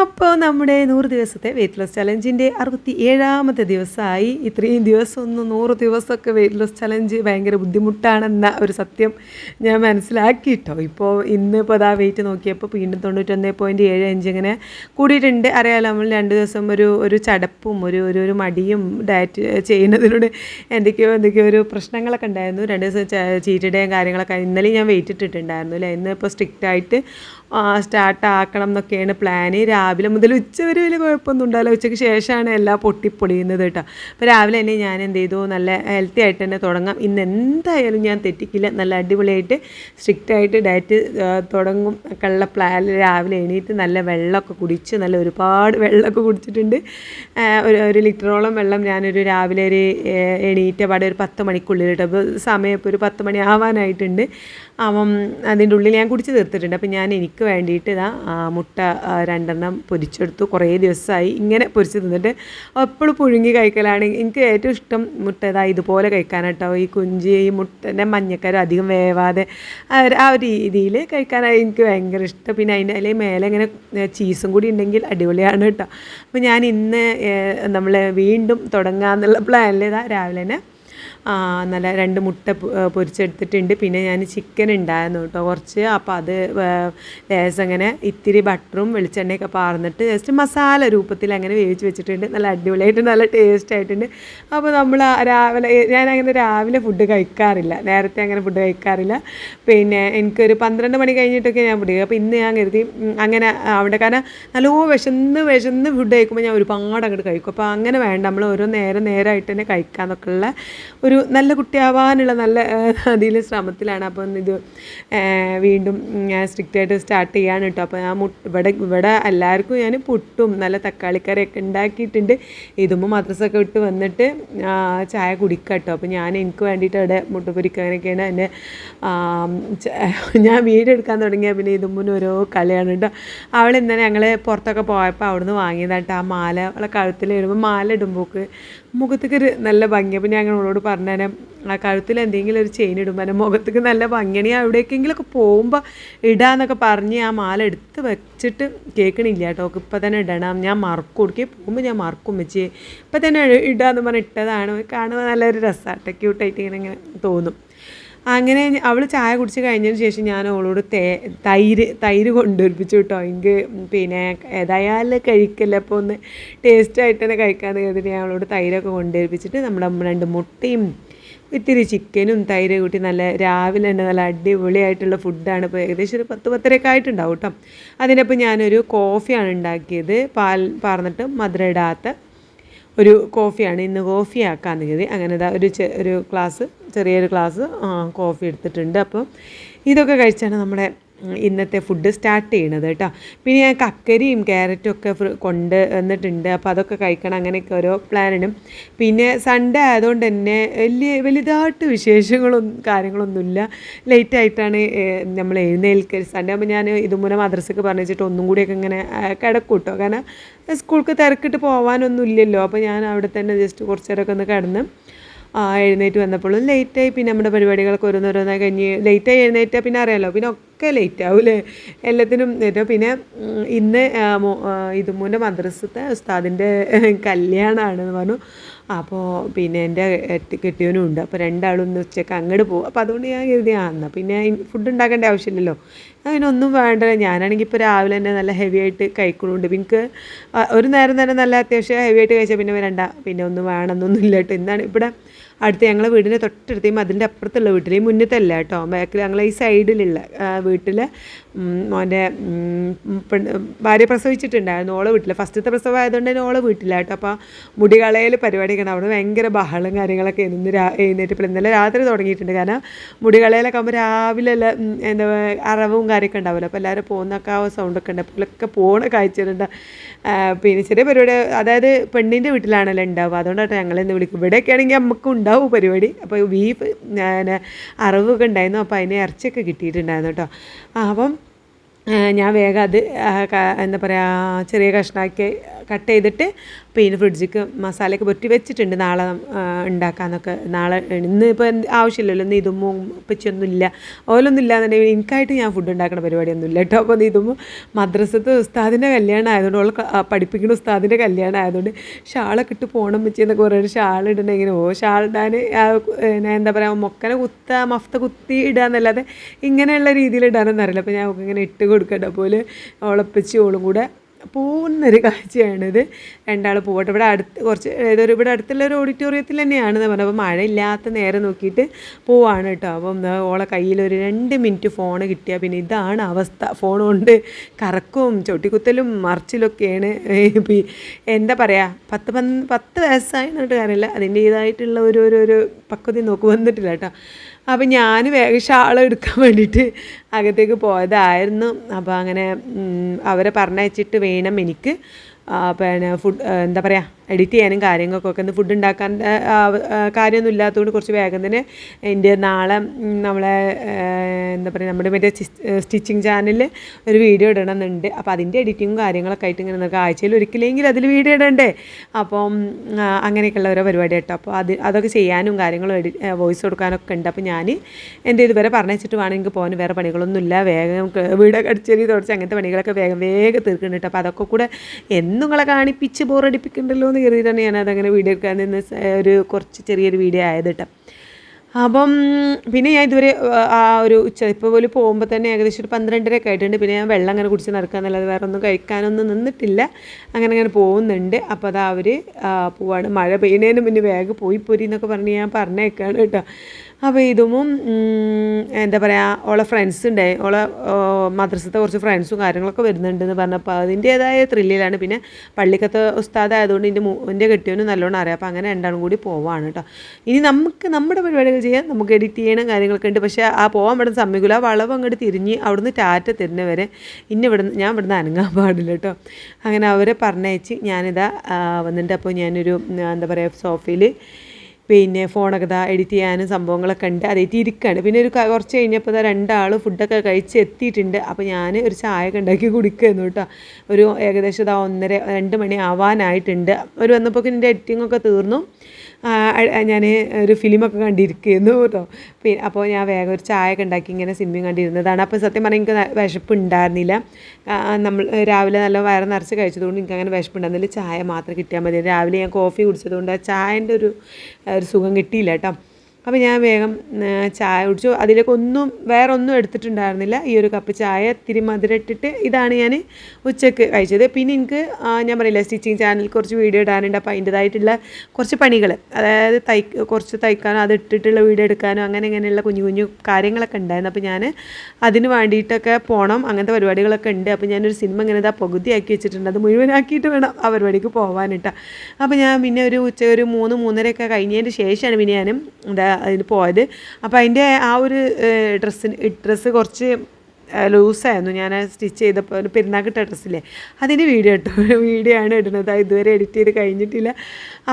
അപ്പോൾ നമ്മുടെ നൂറ് ദിവസത്തെ വെയിറ്റ് ലോസ് ചലഞ്ചിന്റെ അറുപത്തി ഏഴാമത്തെ ദിവസമായി. ഇത്രയും ദിവസം നൂറ് ദിവസമൊക്കെ വെയിറ്റ് ലോസ് ചലഞ്ച് ഭയങ്കര ബുദ്ധിമുട്ടാണെന്ന ഒരു സത്യം ഞാൻ മനസ്സിലാക്കി കേട്ടോ ഇപ്പോൾ ഇന്നിപ്പോൾ അതാ വെയിറ്റ് നോക്കിയപ്പോൾ വീണ്ടും തൊണ്ണൂറ്റൊന്ന് പോയിന്റ് ഏഴ് അഞ്ച് ഇങ്ങനെ കൂടിയിട്ടുണ്ട്. അറിയാമല്ലോ നമ്മൾ രണ്ട് ദിവസം ഒരു ഒരു ചടപ്പും ഒരു ഒരു ഒരു മടിയും ഡയറ്റ് ചെയ്യുന്നതിലൂടെ എന്തൊക്കെയോ എന്തൊക്കെയോ ഒരു പ്രശ്നങ്ങളൊക്കെ ഉണ്ടായിരുന്നു. രണ്ട് ദിവസം ചീറ്റഡേയും കാര്യങ്ങളൊക്കെ. ഇന്നലെ ഞാൻ വെയിറ്റ് ഇട്ടിട്ടുണ്ടായിരുന്നു അല്ലേ? ഇന്ന് ഇപ്പോൾ സ്ട്രിക്റ്റ് ആയിട്ട് സ്റ്റാർട്ട് ആക്കണം എന്നൊക്കെയാണ് പ്ലാന് രാവിലെ മുതൽ ഉച്ച വരെ വലിയ കുഴപ്പമൊന്നും ഉണ്ടാവില്ല. ഉച്ചയ്ക്ക് ശേഷമാണ് എല്ലാം പൊട്ടിപ്പൊളിയുന്നത് കേട്ടോ. അപ്പോൾ രാവിലെ തന്നെ ഞാൻ എന്ത് ചെയ്തു? നല്ല ഹെൽത്തി ആയിട്ട് തന്നെ തുടങ്ങാം. ഇന്ന് എന്തായാലും ഞാൻ തെറ്റിക്കില്ല. നല്ല അടിപൊളിയായിട്ട് സ്ട്രിക്റ്റ് ആയിട്ട് ഡയറ്റ് തുടങ്ങും ഒക്കെയുള്ള പ്ലാൻ രാവിലെ എണീറ്റ് നല്ല വെള്ളമൊക്കെ കുടിച്ച് നല്ല ഒരുപാട് വെള്ളമൊക്കെ കുടിച്ചിട്ടുണ്ട്. ഒരു ഒരു ലിറ്ററോളം വെള്ളം ഞാനൊരു രാവിലെ ഒരു എണീറ്റ പാടെ ഒരു പത്ത് മണിക്കുള്ളിൽ കേട്ടോ. അപ്പോൾ സമയം ഇപ്പോൾ ഒരു പത്ത് മണി ആവാനായിട്ടുണ്ട്. അപ്പം അതിന്റെ ഉള്ളിൽ ഞാൻ കുടിച്ച് തീർത്തിട്ടുണ്ട്. അപ്പം ഞാൻ എനിക്ക് വേണ്ടിയിട്ട് ഇതാ മുട്ട രണ്ടെണ്ണം പൊരിച്ചെടുത്തു. കുറേ ദിവസമായി ഇങ്ങനെ പൊരിച്ച് തിന്നിട്ട് എപ്പോഴും പുഴുങ്ങി കഴിക്കലാണ്. എനിക്ക് ഏറ്റവും ഇഷ്ടം മുട്ട ഇതാ ഇതുപോലെ കഴിക്കാനാട്ടോ. ഈ കുഞ്ചി ഈ മുട്ടന്റെ മഞ്ഞക്കര അധികം വേവാതെ ആ ഒരു- രീതിയിൽ കഴിക്കാനായി എനിക്ക് ഭയങ്കര ഇഷ്ടം. പിന്നെ അതിന്റെ അതിൽ മേലെ ഇങ്ങനെ ചീസും കൂടി ഉണ്ടെങ്കിൽ അടിപൊളിയാണ് കേട്ടോ. അപ്പോൾ ഞാൻ ഇന്ന് നമ്മൾ വീണ്ടും തുടങ്ങാമെന്നുള്ള പ്ലാനിൽ ഇതാ രാവിലെ തന്നെ നല്ല രണ്ട് മുട്ട പൊരിച്ചെടുത്തിട്ടുണ്ട്. പിന്നെ ഞാൻ ചിക്കൻ ഉണ്ടായിരുന്നു കേട്ടോ കുറച്ച്. അപ്പോൾ അത് ലേശം അങ്ങനെ ഇത്തിരി ബട്ടറും വെളിച്ചെണ്ണയൊക്കെ പാർന്നിട്ട് ജസ്റ്റ് മസാല രൂപത്തിൽ അങ്ങനെ വേവിച്ച് വെച്ചിട്ടുണ്ട്. നല്ല അടിപൊളിയായിട്ട് നല്ല ടേസ്റ്റ് ആയിട്ടുണ്ട്. അപ്പോൾ നമ്മൾ രാവിലെ ഞാൻ അങ്ങനെ രാവിലെ ഫുഡ് കഴിക്കാറില്ല. നേരത്തെ അങ്ങനെ ഫുഡ് കഴിക്കാറില്ല. പിന്നെ എനിക്കൊരു പന്ത്രണ്ട് മണി കഴിഞ്ഞിട്ടൊക്കെ ഞാൻ ഫുഡ് അപ്പോൾ ഇന്ന് ഞാൻ കരുതി അങ്ങനെ അവിടെ കാരണം നല്ലോ വിശന്ന് വിശന്ന് ഫുഡ് കഴിക്കുമ്പോൾ ഞാൻ ഒരുപാട് അങ്ങോട്ട് കഴിക്കും. അപ്പോൾ അങ്ങനെ വേണ്ട. നമ്മൾ ഓരോ നേരം നേരമായിട്ട് തന്നെ കഴിക്കാന്നൊക്കെ ഉള്ള ഒരു നല്ല കുട്ടിയാവാനുള്ള നല്ല അതിൽ ശ്രമത്തിലാണ്. അപ്പം ഇത് വീണ്ടും ഞാൻ സ്ട്രിക്റ്റ് ആയിട്ട് സ്റ്റാർട്ട് ചെയ്യാണ് കേട്ടോ അപ്പോൾ ഞാൻ മുട്ട് ഇവിടെ ഇവിടെ എല്ലാവർക്കും ഞാൻ പുട്ടും നല്ല തക്കാളിക്കറിയൊക്കെ ഉണ്ടാക്കിയിട്ടുണ്ട്. ഇതുമ്പോൾ മദ്രസൊക്കെ വിട്ട് വന്നിട്ട് ചായ കുടിക്കാം കേട്ടോ അപ്പോൾ ഞാൻ എനിക്ക് വേണ്ടിയിട്ട് അവിടെ മുട്ട പൊരിക്കാനൊക്കെയാണ് എന്റെ ഞാൻ വീഡിയോ എടുക്കാൻ തുടങ്ങിയാൽ പിന്നെ ഇതുമ്പോൾ ഓരോ കളിയാണ് കേട്ടോ അവൾ ഇന്നലെ ഞങ്ങൾ പുറത്തൊക്കെ പോയപ്പോൾ അവിടുന്ന് വാങ്ങിയതായിട്ട് ആ മാല അവളെ കഴുത്തിൽ ഇടുമ്പോൾ മാല ഇടുമ്പോൾക്ക് മുഖത്തേക്ക് ഒരു നല്ല ഭംഗി. അപ്പം ഞാൻ അവളോട് പറഞ്ഞേനെ ആ കഴുത്തിൽ എന്തെങ്കിലും ഒരു ചെയിൻ ഇടുമ്പോൾ എന്റെ മുഖത്തേക്ക് നല്ല ഭംഗിയാണ്. എവിടേക്കെങ്കിലുമൊക്കെ പോകുമ്പോൾ ഇടാന്നൊക്കെ പറഞ്ഞ് ആ മാല എടുത്ത് വെച്ചിട്ട് കേൾക്കണില്ല കേട്ടോ. ഇപ്പം തന്നെ ഇടണം. ഞാൻ മറക്കും. കൊടുക്കേ പോകുമ്പോൾ ഞാൻ മറക്കും വെച്ച് ഇപ്പം തന്നെ ഇടാന്ന് പറഞ്ഞ് ഇട്ടതാണ്. കാണുമ്പോൾ നല്ലൊരു രസമാണ് ക്യൂട്ടായിട്ട് ഇങ്ങനെ ഇങ്ങനെ തോന്നും. അങ്ങനെ അവൾ ചായ കുടിച്ച് കഴിഞ്ഞതിന് ശേഷം ഞാൻ അവളോട് തേ തൈര് തൈര് കൊണ്ടുവരിപ്പിച്ചു കേട്ടോ. എനിക്ക് പിന്നെ ഏതായാലും കഴിക്കല്ല അപ്പോൾ ഒന്ന് ടേസ്റ്റായിട്ട് തന്നെ കഴിക്കാൻ കരുതി ഞാൻ അവളോട് തൈരൊക്കെ കൊണ്ടുവരിപ്പിച്ചിട്ട് നമ്മുടെ രണ്ട് മുട്ടയും ഇത്തിരി ചിക്കനും തൈര് കൂട്ടി നല്ല രാവിലെ തന്നെ നല്ല അടിപൊളിയായിട്ടുള്ള ഫുഡാണ് ഇപ്പോൾ ഏകദേശം ഒരു പത്ത് പത്തരയൊക്കെ ആയിട്ടുണ്ടാവും കേട്ടോ. അതിനപ്പോൾ ഞാനൊരു കോഫിയാണ് ഉണ്ടാക്കിയത്. പാൽ പാർന്നിട്ട് മധുരം ഇടാത്ത ഒരു കോഫിയാണ്. ഇന്ന് കോഫി ആക്കാന്ന് കരുതി. അങ്ങനെ ദാ ഒരു ഒരു ഗ്ലാസ് ചെറിയൊരു ഗ്ലാസ് കോഫി എടുത്തിട്ടുണ്ട്. അപ്പം ഇതൊക്കെ കഴിച്ചാണ് നമ്മുടെ ഇന്നത്തെ ഫുഡ് സ്റ്റാർട്ട് ചെയ്യണത് കേട്ടോ. പിന്നെ ഞാൻ കക്കരിയും ക്യാരറ്റും ഒക്കെ കൊണ്ട് വന്നിട്ടുണ്ട്. അപ്പോൾ അതൊക്കെ കഴിക്കണം അങ്ങനെയൊക്കെ ഓരോ പ്ലാനിടും പിന്നെ സൺഡേ ആയതുകൊണ്ട് തന്നെ വലിയ വലുതായിട്ട് വിശേഷങ്ങളൊന്നും കാര്യങ്ങളൊന്നുമില്ല. ലേറ്റായിട്ടാണ് നമ്മൾ എഴുന്നേൽക്കൽ. സൺഡേ ആകുമ്പോൾ ഞാൻ ഇതുമൂലം മദ്രസക്ക് പറഞ്ഞു ഒന്നും കൂടിയൊക്കെ ഇങ്ങനെ കിടക്കും കേട്ടോ. കാരണം സ്കൂൾക്ക് തിരക്കിട്ട് പോകാനൊന്നും ഇല്ലല്ലോ അപ്പോൾ ഞാൻ അവിടെ തന്നെ ജസ്റ്റ് കുറച്ച് നേരമൊക്കെ ഒന്ന് കിടന്ന് എഴുന്നേറ്റ് വന്നപ്പോഴും ലേറ്റായി പിന്നെ നമ്മുടെ പരിപാടികളൊക്കെ ഓരോന്നോരോന്നായി കഴിഞ്ഞ് ലേറ്റായി എഴുന്നേറ്റാൽ പിന്നെ അറിയാമല്ലോ പിന്നെ ഒക്കെ ലേറ്റ് ആവൂലേ എല്ലാത്തിനും ഏറ്റവും പിന്നെ ഇന്ന് ആ, ആ, ഇതുമൂന്റെ മദ്രസത്തെ ഉസ്താദിന്റെ കല്യാണമാണെന്ന് പറഞ്ഞു. അപ്പോൾ പിന്നെ എന്റെ കെട്ടിയവനും ഉണ്ട്. അപ്പോൾ രണ്ടാളും ഇന്ന് ഉച്ചയ്ക്ക് അങ്ങോട്ട് പോകും അപ്പോൾ അതുകൊണ്ട് ഞാൻ കരുതി ആ എന്നാൽ പിന്നെ ഫുഡ് ഉണ്ടാക്കേണ്ട ആവശ്യമില്ലല്ലോ. അതിനൊന്നും വേണ്ട. ഞാനാണെങ്കിൽ ഇപ്പോൾ രാവിലെ തന്നെ നല്ല ഹെവി ആയിട്ട് കഴിക്കണുണ്ട്. പിന്നെ എനിക്ക് ഒരു നേരം തന്നെ നല്ല അത്യാവശ്യം ഹെവി ആയിട്ട് കഴിച്ചാൽ പിന്നെ വരണ്ട. പിന്നെ ഒന്നും വേണമെന്നൊന്നും ഇല്ല കേട്ടോ. എന്താണ് ഇവിടെ അടുത്ത് ഞങ്ങളെ വീടിന്റെ തൊട്ടടുത്ത് അതിന്റെ അപ്പുറത്തുള്ള വീട്ടിലേയും മുന്നത്തല്ല കേട്ടോ ബാക്കിൽ ഞങ്ങളെ ഈ സൈഡിലുള്ള വീട്ടിൽ മോന്റെ ഭാര്യ പ്രസവിച്ചിട്ടുണ്ടായിരുന്നു ഓളെ വീട്ടിൽ ഫസ്റ്റത്തെ പ്രസവം ആയതുകൊണ്ട് തന്നെ ഓളെ വീട്ടിലായിട്ടോ അപ്പോൾ മുടി കളയൽ പരിപാടിയൊക്കെ അവിടെ ഭയങ്കര ബഹളം കാര്യങ്ങളൊക്കെ ഇന്ന് രാ എഴുന്നേറ്റപ്പോൾ ഇന്നലെ രാത്രി തുടങ്ങിയിട്ടുണ്ട്. കാരണം മുടി കളയലൊക്കെ ആകുമ്പോൾ രാവിലെ എന്താ അറവും കാര്യമൊക്കെ ഉണ്ടാവുമല്ലോ. അപ്പോൾ എല്ലാവരും പോകുന്നൊക്കെ ആ സൗണ്ടൊക്കെ ഉണ്ട്. അപ്പോഴൊക്കെ പോണ കാഴ്ചകളുണ്ട് പിന്നെ ചെറിയ പരിപാടി അതായത് പെണ്ണിന്റെ വീട്ടിലാണല്ലോ ഉണ്ടാവുക. അതുകൊണ്ടാണ് ഞങ്ങളെന്ന് വിളിക്കും ഇവിടെയൊക്കെ ആണെങ്കിൽ നമുക്കും പരിപാടി. അപ്പോൾ ബീഫ് ഞാൻ അറവൊക്കെ ഉണ്ടായിരുന്നു. അപ്പോൾ അതിന് ഇറച്ചിയൊക്കെ കിട്ടിയിട്ടുണ്ടായിരുന്നു കേട്ടോ അപ്പം ഞാൻ വേഗം അത് എന്താ പറയുക ചെറിയ കഷ്ണാക്കി കട്ട് ചെയ്തിട്ട് പിന്നെ ഫ്രിഡ്ജിക്ക് മസാലയൊക്കെ പൊറ്റി വെച്ചിട്ടുണ്ട്. നാളെ ഉണ്ടാക്കാമെന്നൊക്കെ നാളെ ഇന്ന് ഇപ്പോൾ ആവശ്യമില്ലല്ലോ. ഇന്ന് ഇതുമ്പോൾ ഉപ്പച്ചൊന്നും ഇല്ല ഓലൊന്നും ഇല്ലാന്നുണ്ടെങ്കിൽ എനിക്കായിട്ട് ഞാൻ ഫുഡ് ഉണ്ടാക്കുന്ന പരിപാടിയൊന്നും ഇല്ല കേട്ടോ അപ്പോൾ ഇതുമ്പോൾ മദ്രസത്ത് ഉസ്താദിന്റെ കല്യാണം ആയതുകൊണ്ട് ഓൾ പഠിപ്പിക്കുന്ന ഉസ്താദിന്റെ കല്യാണം ആയതുകൊണ്ട് ഷാളൊക്കെ ഇട്ട് പോകണം വെച്ചെന്നൊക്കെ പറയുന്നത് ഷാൾ ഇടണമെങ്കിൽ ഓ ഷാൾ ഇടാൻ എന്താ പറയുക മൊക്കനെ കുത്ത മഫ്ത കുത്തി ഇടുക എന്നല്ലാതെ ഇങ്ങനെയുള്ള രീതിയിൽ ഇടാനൊന്നും അറിയില്ല. അപ്പോൾ ഞാൻ ഇങ്ങനെ ഇട്ട് കൊടുക്കട്ടെ. പോലെ ഓളപ്പിച്ച് ഓളും കൂടെ പോകുന്നൊരു കാഴ്ചയാണിത് രണ്ടാൾ പോകട്ടെ ഇവിടെ അടുത്ത് കുറച്ച് ഏതൊരു ഇവിടെ അടുത്തുള്ള ഒരു ഓഡിറ്റോറിയത്തിൽ തന്നെയാണെന്ന് പറഞ്ഞത് അപ്പോൾ മഴയില്ലാത്ത നേരെ നോക്കിയിട്ട് പോവാണ് കേട്ടോ. അപ്പം ഓളെ കയ്യിൽ ഒരു രണ്ട് മിനിറ്റ് ഫോൺ കിട്ടിയാൽ പിന്നെ ഇതാണ് അവസ്ഥ. ഫോൺ കൊണ്ട് കറക്കും ചൊട്ടിക്കുത്തലും മറിച്ചിലൊക്കെയാണ്. എന്താ പറയുക പത്ത് പന്ത് പത്ത് വയസ്സായി എന്നിട്ട് കാര്യമില്ല. അതിന്റേതായിട്ടുള്ള ഒരു ഒരു പക്വത നോക്ക് വന്നിട്ടില്ല കേട്ടോ. അപ്പം ഞാൻ വേഗം ഷാൾ എടുക്കാൻ വേണ്ടിയിട്ട് അകത്തേക്ക് പോയതായിരുന്നു. അപ്പോൾ അങ്ങനെ അവരെ പറഞ്ഞയച്ചിട്ട് വേണം എനിക്ക് പിന്നെ ഫുഡ് എന്താ പറയുക എഡിറ്റ് ചെയ്യാനും കാര്യങ്ങൾക്കൊക്കെ ഒന്ന് ഫുഡ് ഉണ്ടാക്കാൻ കാര്യമൊന്നും ഇല്ലാത്തതുകൊണ്ട് കുറച്ച് വേഗം തന്നെ എന്റെ നാളെ നമ്മളെ എന്താ പറയുക നമ്മുടെ മറ്റേ സ്റ്റിച്ചിങ് ചാനലിൽ ഒരു വീഡിയോ ഇടണമെന്നുണ്ട്. അപ്പോൾ അതിന്റെ എഡിറ്റിങ്ങും കാര്യങ്ങളൊക്കെ ആയിട്ട് ഇങ്ങനെ നമുക്ക് ആഴ്ചയിൽ ഒരിക്കലെങ്കിലും അതിൽ വീഡിയോ ഇടണ്ടേ? അപ്പം അങ്ങനെയൊക്കെയുള്ള ഓരോ പരിപാടി കേട്ടോ അപ്പോൾ അത് അതൊക്കെ ചെയ്യാനും കാര്യങ്ങളും എഡി വോയിസ് കൊടുക്കാനൊക്കെ ഉണ്ട്. അപ്പോൾ ഞാൻ എന്റെ ഇതുവരെ പറഞ്ഞിട്ട് വേണം എനിക്ക് പോകാൻ. വേറെ പണികളൊന്നുമില്ല വേഗം വീടൊക്കെ അടിച്ചേരി തുടച്ച് അങ്ങനത്തെ പണികളൊക്കെ വേഗം വേഗം തീർക്കുന്നുണ്ട് അപ്പോൾ അതൊക്കെ കൂടെ എന്നും നിങ്ങളെ കാണിപ്പിച്ച് ബോറടിപ്പിക്കണ്ടല്ലോ എന്ന് കരുതിയിട്ടാണ് ഞാൻ അതങ്ങനെ വീഡിയോ എടുക്കാൻ നിന്ന് ഒരു കുറച്ച് ചെറിയൊരു വീഡിയോ ആയത് കേട്ടോ. അപ്പം പിന്നെ ഞാൻ ഇതുവരെ ആ ഒരു ഉച്ച ഇപ്പോൾ പോലും പോകുമ്പോൾ തന്നെ ഏകദേശം ഒരു പന്ത്രണ്ടരയൊക്കെ ആയിട്ടുണ്ട്. പിന്നെ ഞാൻ വെള്ളം അങ്ങനെ കുടിച്ച് നടക്കാന്നല്ലാതെ വേറെ ഒന്നും കഴിക്കാനൊന്നും നിന്നിട്ടില്ല. അങ്ങനെ അങ്ങനെ പോകുന്നുണ്ട്. അപ്പോൾ അതാ അവർ പോവാണ്. മഴ പെയ്യുന്നതിന് മുന്നേ വേഗം പോയി പോരി എന്നൊക്കെ പറഞ്ഞ് ഞാൻ പറഞ്ഞേക്കാണ് കേട്ടോ. അപ്പോൾ ഇതുമും എന്താ പറയുക ഓളെ ഫ്രണ്ട്സ് ഉണ്ടായി ഓളെ മദ്രസത്തെ കുറച്ച് ഫ്രണ്ട്സും കാര്യങ്ങളൊക്കെ വരുന്നുണ്ടെന്ന് പറഞ്ഞപ്പോൾ അതിന്റേതായ ത്രില്ലിലാണ് പിന്നെ പള്ളിക്കത്തെ ഉസ്താദ് ആയതുകൊണ്ട് മൂ എന്റെ കെട്ടിയവന് നല്ലോണം അറിയാം. അപ്പോൾ അങ്ങനെ രണ്ടാളും കൂടി പോവാണ് കേട്ടോ ഇനി നമുക്ക് നമ്മുടെ പരിപാടികൾ ചെയ്യാം നമുക്ക് എഡിറ്റ് ചെയ്യണം കാര്യങ്ങളൊക്കെ ഉണ്ട് പക്ഷേ ആ പോകാൻ ഇവിടെ സമ്മതിക്കില്ല ആ വളവ് അങ്ങോട്ട് തിരിഞ്ഞ് അവിടുന്ന് ടാറ്റ തരുന്നവരെ ഇന്ന ഇവിടെ ഞാൻ ഇവിടുന്ന് അനങ്ങാൻ പാടില്ല കേട്ടോ അങ്ങനെ അവരെ പറഞ്ഞയച്ച് ഞാനിതാ വന്നിട്ട് അപ്പോൾ ഞാനൊരു എന്താ പറയുക സോഫയിൽ പിന്നെ ഫോണൊക്കെ ഇതാ എഡിറ്റ് ചെയ്യാനും സംഭവങ്ങളൊക്കെ ഉണ്ട്. അതായിട്ട് ഇരിക്കുകയാണ് പിന്നെ ഒരു കുറച്ച് കഴിഞ്ഞപ്പോൾ ഇതാ രണ്ടാൾ ഫുഡൊക്കെ കഴിച്ച് എത്തിയിട്ടുണ്ട്. അപ്പോൾ ഞാൻ ഒരു ചായ ഒക്കെ ഉണ്ടാക്കി കുടിക്കുന്നു കേട്ടോ. ഒരു ഏകദേശം ഇതാ ഒന്നര രണ്ട് മണി ആവാനായിട്ടുണ്ട്. ഒരു വന്നപ്പോൾ എന്റെ എഡിറ്റിംഗ് ഒക്കെ തീർന്നു. ഞാൻ ഒരു ഫിലിമൊക്കെ കണ്ടിരിക്കുന്നു കേട്ടോ. പിന്നെ അപ്പോൾ ഞാൻ വേഗം ഒരു ചായ ഒക്കെ ഉണ്ടാക്കി ഇങ്ങനെ സിനിമയും കണ്ടിരുന്നതാണ്. അപ്പോൾ സത്യം പറഞ്ഞാൽ എനിക്ക് വിശപ്പ് ഉണ്ടായിരുന്നില്ല നമ്മൾ രാവിലെ നല്ല വയറ് നിറച്ച് കഴിച്ചതുകൊണ്ട് എനിക്ക് അങ്ങനെ വിശപ്പ് ചായ മാത്രം കിട്ടിയാൽ മതി. രാവിലെ ഞാൻ കോഫി കുടിച്ചതുകൊണ്ട് ആ ചായന്റെ ഒരു ഒരു സുഖം കിട്ടിയില്ല കേട്ടോ. അപ്പോൾ ഞാൻ വേഗം ചായ കുടിച്ചു. അതിലേക്ക് ഒന്നും വേറെ ഒന്നും എടുത്തിട്ടുണ്ടായിരുന്നില്ല. ഈ ഒരു കപ്പ് ചായ ഇത്തിരി മധുരം ഇട്ടിട്ട് ഇതാണ് ഞാൻ ഉച്ചയ്ക്ക് കഴിച്ചത്. പിന്നെ എനിക്ക് ഞാൻ പറയില്ല സ്റ്റിച്ചിങ് ചാനലിൽ കുറച്ച് വീഡിയോ ഇടാനുണ്ട്. അപ്പോൾ അതിന്റെതായിട്ടുള്ള കുറച്ച് പണികൾ അതായത് തൈ കുറച്ച് തയ്ക്കാനോ അത് ഇട്ടിട്ടുള്ള വീഡിയോ എടുക്കാനോ അങ്ങനെ ഇങ്ങനെയുള്ള കുഞ്ഞു കുഞ്ഞു കാര്യങ്ങളൊക്കെ ഉണ്ടായിരുന്നു. അപ്പോൾ ഞാൻ അതിന് വേണ്ടിയിട്ടൊക്കെ പോകണം അങ്ങനത്തെ പരിപാടികളൊക്കെ ഉണ്ട്. അപ്പോൾ ഞാനൊരു സിനിമ ഇങ്ങനെ ഇതാ പകുതിയാക്കി വെച്ചിട്ടുണ്ട്. അത് മുഴുവനാക്കിയിട്ട് വേണം ആ പരിപാടിക്ക് പോകാനിട്ടാണ് അപ്പോൾ ഞാൻ പിന്നെ ഒരു ഉച്ച ഒരു മൂന്ന് മൂന്നരയൊക്കെ കഴിഞ്ഞതിന് ശേഷമാണ് പിന്നെ ഞാനും എന്താ അതിന് പോയത്. അപ്പോൾ അതിന്റെ ആ ഒരു ഡ്രസ്സിന് ഡ്രസ്സ് കുറച്ച് ലൂസായിരുന്നു. ഞാൻ സ്റ്റിച്ച് ചെയ്തപ്പോൾ പെരുന്നാക്കിട്ട ഡ്രസ്സില്ലേ? അതിന്റെ വീഡിയോ ഇട്ടു. വീഡിയോ ആണ് ഇടുന്നത്. അത് ഇതുവരെ എഡിറ്റ് ചെയ്ത് കഴിഞ്ഞിട്ടില്ല.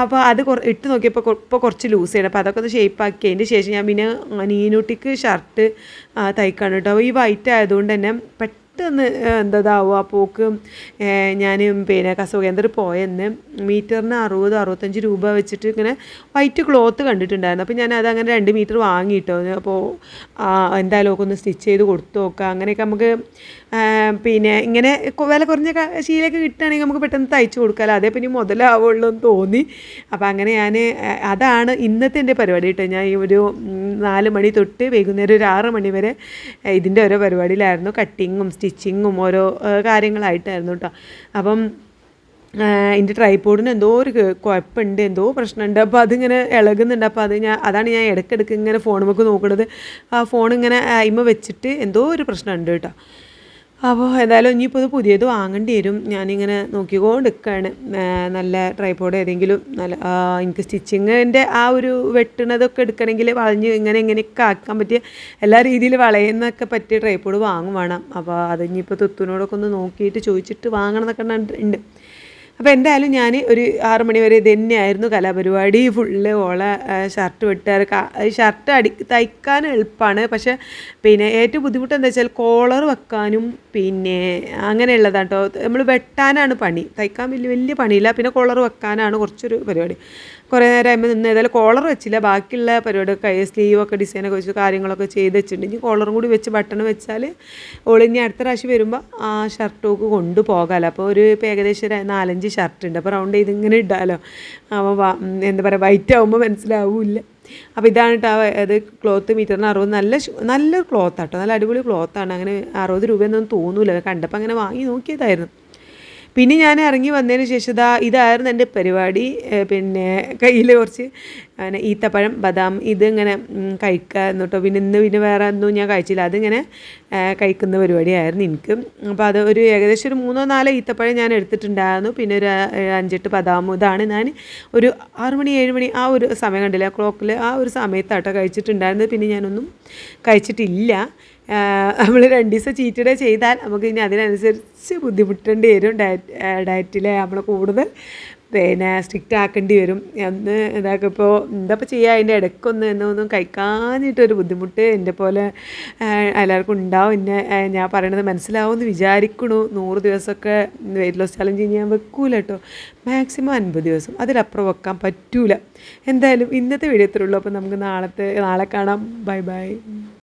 അപ്പോൾ അത് ഇട്ട് നോക്കിയപ്പോൾ ഇപ്പോൾ കുറച്ച് ലൂസ് ചെയ്യണം. അപ്പോൾ അതൊക്കെ ഒന്ന് ഷേപ്പാക്കി അതിന്റെ ശേഷം ഞാൻ പിന്നെ നീനൂട്ടിക്ക് ഷർട്ട് തയ്ക്കാണ് കേട്ടോ. ഈ വൈറ്റ് ആയതുകൊണ്ട് തന്നെ പെട്ടെന്ന് പെട്ടെന്ന് എന്തതാവും ആ പോക്ക്. ഞാൻ പിന്നെ കസവകേന്ദ്രം പോയെന്ന് മീറ്ററിന് അറുപത് അറുപത്തഞ്ച് രൂപ വെച്ചിട്ട് ഇങ്ങനെ വൈറ്റ് ക്ലോത്ത് കണ്ടിട്ടുണ്ടായിരുന്നു. അപ്പോൾ ഞാൻ അതങ്ങനെ രണ്ട് മീറ്റർ വാങ്ങിയിട്ടോ. അപ്പോൾ എന്തായാലും ഒക്കെ ഒന്ന് സ്റ്റിച്ച് ചെയ്ത് കൊടുത്തു നോക്കാം. അങ്ങനെയൊക്കെ നമുക്ക് പിന്നെ ഇങ്ങനെ വില കുറഞ്ഞ ക- ശീലമൊക്കെ കിട്ടുകയാണെങ്കിൽ നമുക്ക് പെട്ടെന്ന് തയ്ച്ചു കൊടുക്കാമല്ലോ അതേ പിന്നെ മുതലാവുള്ളൂ എന്ന് തോന്നി. അപ്പോൾ അങ്ങനെ ഞാൻ അതാണ് ഇന്നത്തെ എന്റെ പരിപാടി കേട്ടോ. ഞാൻ ഈ ഒരു നാല് മണി തൊട്ട് വൈകുന്നേരം ഒരു ആറ് മണി വരെ ഇതിന്റെ ഓരോ പരിപാടിയിലായിരുന്നു. കട്ടിങ്ങും സ്റ്റിച്ചിങ്ങും ഓരോ കാര്യങ്ങളായിട്ടായിരുന്നു കേട്ടോ. അപ്പം എന്റെ ട്രൈപോഡിന് എന്തോ ഒരു കുഴപ്പമുണ്ട് എന്തോ പ്രശ്നമുണ്ട്. അപ്പോൾ അതിങ്ങനെ ഇളകുന്നുണ്ട്. അപ്പോൾ അത് ഞാൻ അതാണ് ഞാൻ ഇടയ്ക്കിടയ്ക്ക് ഇങ്ങനെ ഫോണുമൊക്കെ നോക്കുന്നത് ആ ഫോൺ ഇങ്ങനെ അയിമ വെച്ചിട്ട് എന്തോ ഒരു പ്രശ്നമുണ്ട് കേട്ടോ. അപ്പോൾ ഏതായാലും ഇനിയിപ്പോൾ ഇത് പുതിയത് വാങ്ങേണ്ടി വരും. ഞാനിങ്ങനെ നോക്കിക്കൊണ്ട് നിൽക്കുകയാണ് നല്ല ട്രൈപോഡ് ഏതെങ്കിലും നല്ല എനിക്ക് സ്റ്റിച്ചിങ്ങിന്റെ ആ ഒരു വെട്ടണതൊക്കെ എടുക്കണമെങ്കിൽ വളഞ്ഞ് ഇങ്ങനെ ഇങ്ങനെയൊക്കെ ആക്കാൻ പറ്റിയ എല്ലാ രീതിയിൽ വളയുന്നൊക്കെ പറ്റിയ ട്രൈപോഡ് വാങ്ങും വേണം അപ്പോൾ അത് ഇനിയിപ്പോൾ തുത്തുനോടൊക്കെ ഒന്ന് നോക്കിയിട്ട് ചോദിച്ചിട്ട് വാങ്ങണം എന്നൊക്കെ ഉണ്ട് അപ്പോൾ എന്തായാലും ഞാൻ ഒരു ആറ് മണി വരെ ഇത് തന്നെയായിരുന്നു കലാപരിപാടി. ഫുള്ള് ഓള ഷർട്ട് വെട്ടാറ് ഷർട്ട് അടി തയ്ക്കാൻ എളുപ്പമാണ് പക്ഷേ പിന്നെ ഏറ്റവും ബുദ്ധിമുട്ട് എന്താ വെച്ചാൽ കോളർ വെക്കാനും പിന്നെ അങ്ങനെയുള്ളതാണ് കേട്ടോ നമ്മൾ വെട്ടാനാണ് പണി. തയ്ക്കാൻ വലിയ വലിയ പണിയില്ല. പിന്നെ കോളർ വെക്കാനാണ് കുറച്ചൊരു പരിപാടി. കുറേ നേരം ആകുമ്പോൾ നിന്ന് ഏതായാലും കോളർ വെച്ചില്ല. ബാക്കിയുള്ള പരിപാടി കൈ സ്ലീവൊക്കെ ഡിസൈനൊക്കെ വെച്ച് കാര്യങ്ങളൊക്കെ ചെയ്ത് വെച്ചിട്ടുണ്ട്. ഇനി കോളറും കൂടി വെച്ച് ബട്ടൺ വെച്ചാൽ ഓളിനി അടുത്ത പ്രാവശ്യം വരുമ്പോൾ ആ ഷർട്ടൊക്കെ കൊണ്ടുപോകാമല്ലോ അപ്പോൾ ഒരു ഏകദേശം ഒരു ഷർട്ട് ഉണ്ട്. അപ്പോൾ റൗണ്ട് ചെയ്ത് ഇങ്ങനെ ഇടാമല്ലോ അപ്പോൾ എന്താ പറയുക വൈറ്റ് ആകുമ്പോൾ മനസ്സിലാവില്ല. അപ്പോൾ ഇതാണ് കേട്ടോ അത് ക്ലോത്ത് മീറ്ററിന് അറുപത് നല്ല നല്ല ക്ലോത്ത് ആട്ടോ. നല്ല അടിപൊളി ക്ലോത്താണ് അങ്ങനെ അറുപത് രൂപയൊന്നും തോന്നൂല. കണ്ടപ്പോൾ അങ്ങനെ വാങ്ങി നോക്കിയതായിരുന്നു. പിന്നെ ഞാൻ ഇറങ്ങി വന്നതിന് ശേഷം ഇതാ ഇതായിരുന്നു എന്റെ പരിപാടി. പിന്നെ കയ്യിൽ കുറച്ച് അങ്ങനെ ഈത്തപ്പഴം ബദാം ഇതിങ്ങനെ കഴിക്കുക എന്നിട്ടോ പിന്നെ ഇന്ന് പിന്നെ വേറെ ഒന്നും ഞാൻ കഴിച്ചില്ല. അതിങ്ങനെ കഴിക്കുന്ന പരിപാടിയായിരുന്നു എനിക്ക്. അപ്പോൾ അത് ഒരു ഏകദേശം ഒരു മൂന്നോ നാലോ ഈത്തപ്പഴം ഞാൻ എടുത്തിട്ടുണ്ടായിരുന്നു. പിന്നെ ഒരു അഞ്ചെട്ട് ബദാമും ഇതാണ് ഞാൻ ഒരു ആറ് മണി ഏഴ് മണി ആ ഒരു സമയം കണ്ടില്ല ക്ലോക്കിൽ ആ ഒരു സമയത്താട്ടോ കഴിച്ചിട്ടുണ്ടായിരുന്നത്. പിന്നെ ഞാനൊന്നും കഴിച്ചിട്ടില്ല. നമ്മൾ രണ്ട് ദിവസം ചീറ്റഡ് ചെയ്താൽ നമുക്ക് ഇനി അതിനനുസരിച്ച് ബുദ്ധിമുട്ടേണ്ടി വരും ഡയറ്റ് ഡയറ്റിലെ നമ്മൾ കൂടുതൽ പിന്നെ സ്ട്രിക്റ്റ് ആക്കേണ്ടി വരും. എന്ന് ഇതൊക്കെ ഇപ്പോൾ എന്താ ഇപ്പോൾ ചെയ്യുക അതിന്റെ ഇടയ്ക്കൊന്ന് എന്നൊന്നും കഴിക്കാനായിട്ടൊരു ബുദ്ധിമുട്ട് എന്റെ പോലെ എല്ലാവർക്കും ഉണ്ടാവും. എന്നെ ഞാൻ പറയണത് മനസ്സിലാവുമെന്ന് വിചാരിക്കണു. നൂറ് ദിവസമൊക്കെ വെയിറ്റ് ലോസ് ചലഞ്ച് ഞാൻ വെക്കൂല കേട്ടോ. മാക്സിമം അൻപത് ദിവസം. അതിലപ്പുറം വെക്കാൻ പറ്റൂല. എന്തായാലും ഇന്നത്തെ വീഡിയോ ഇത്രയുള്ളൂ അപ്പോൾ നമുക്ക് നാളത്തെ നാളെ കാണാം. Bye bye